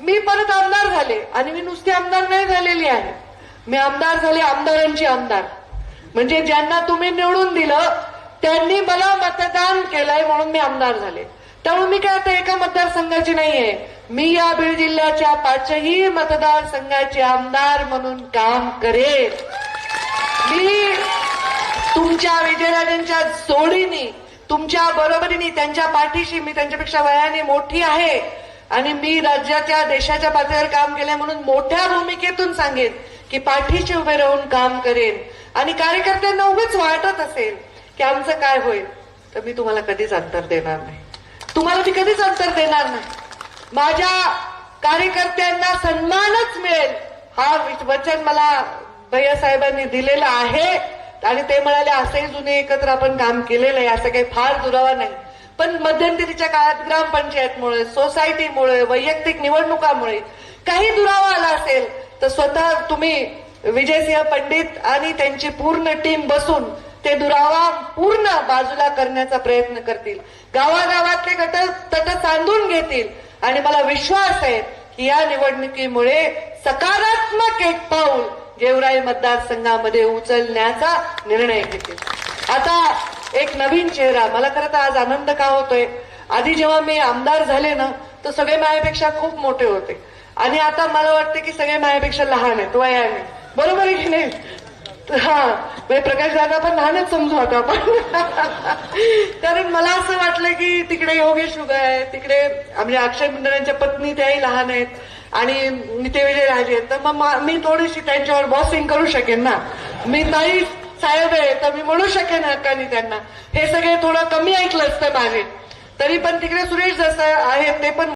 मी परत आमदार झाले आणि मी नुसती आमदार नाही झालेली आहे. मी आमदार झाले आमदारांची आमदार. म्हणजे ज्यांना तुम्ही निवडून दिलं त्यांनी मला मतदान केलंय म्हणून मी आमदार झाले. त्यामुळे मी काय आता एका मतदारसंघाची नाहीये. मी या बीड जिल्ह्याच्या पाचही मतदारसंघाचे आमदार म्हणून काम करेन. मी तुमच्या विजयराजांच्या जोडीने तुमच्या बरोबरीने त्यांच्या पाठीशी मी त्यांच्यापेक्षा वयाने मोठी आहे. आणि मी राज्याच्या देशाच्या पातळीवर काम केलंय म्हणून मोठ्या भूमिकेतून सांगेन की पाठीशी उभे राहून काम करेन. आणि कार्यकर्त्यांना उभेच वाटत असेल की आमचं काय होईल. तर मी तुम्हाला कधीच अंतर देणार नाही. तुम्हाला मी कधीच अंतर देणार नाही. माझ्या कार्यकर्त्यांना सन्मानच मिळेल. हा वचन मला भैया साहेबांनी दिलेलं आहे. आणि ते म्हणाले असेही जुने एकत्र आपण काम केलेलं आहे. असं काही फार दुरावा नाही. पण मध्यंतरीच्या काळात ग्रामपंचायतमुळे सोसायटीमुळे वैयक्तिक निवडणुकामुळे काही दुरावा आला असेल तर स्वतः तुम्ही विजयसिंह पंडित आणि त्यांची पूर्ण टीम बसून ते दुरावा पूर्ण बाजूला करण्याचा प्रयत्न करतील. गावागावातले गट तट सांधून घेतील. आणि मला विश्वास आहे की या निवडणुकीमुळे सकारात्मक एक पाऊल गेवराई मतदारसंघामध्ये उचलण्याचा निर्णय घेतील. आता एक नवीन चेहरा. मला खरं तर आज आनंद का होतोय? आधी जेव्हा मी आमदार झाले ना तर सगळे माझ्यापेक्षा खूप मोठे होते. आणि आता मला वाटते की सगळे माझ्यापेक्षा लहान आहेत वयाने. बरोबर आहे की नाही? हा. म्हणजे प्रकाश दादा पण लहानच समजू आता आपण. कारण मला असं वाटलं की तिकडे योगेश उगा आहे तिकडे म्हणजे अक्षय मंडळांच्या पत्नी त्याही लहान आहेत आणि ते विजय राजे आहेत. तर मग मा- मी थोडीशी त्यांच्यावर बॉसिंग करू शकेन ना. मी नाही साहेब आहे तर मी म्हणू शकेन हक्कानी त्यांना. हे सगळे थोडं कमी ऐकलं असतं माझे तरी पण तिकडे सुरेश जसं आहेत ते पण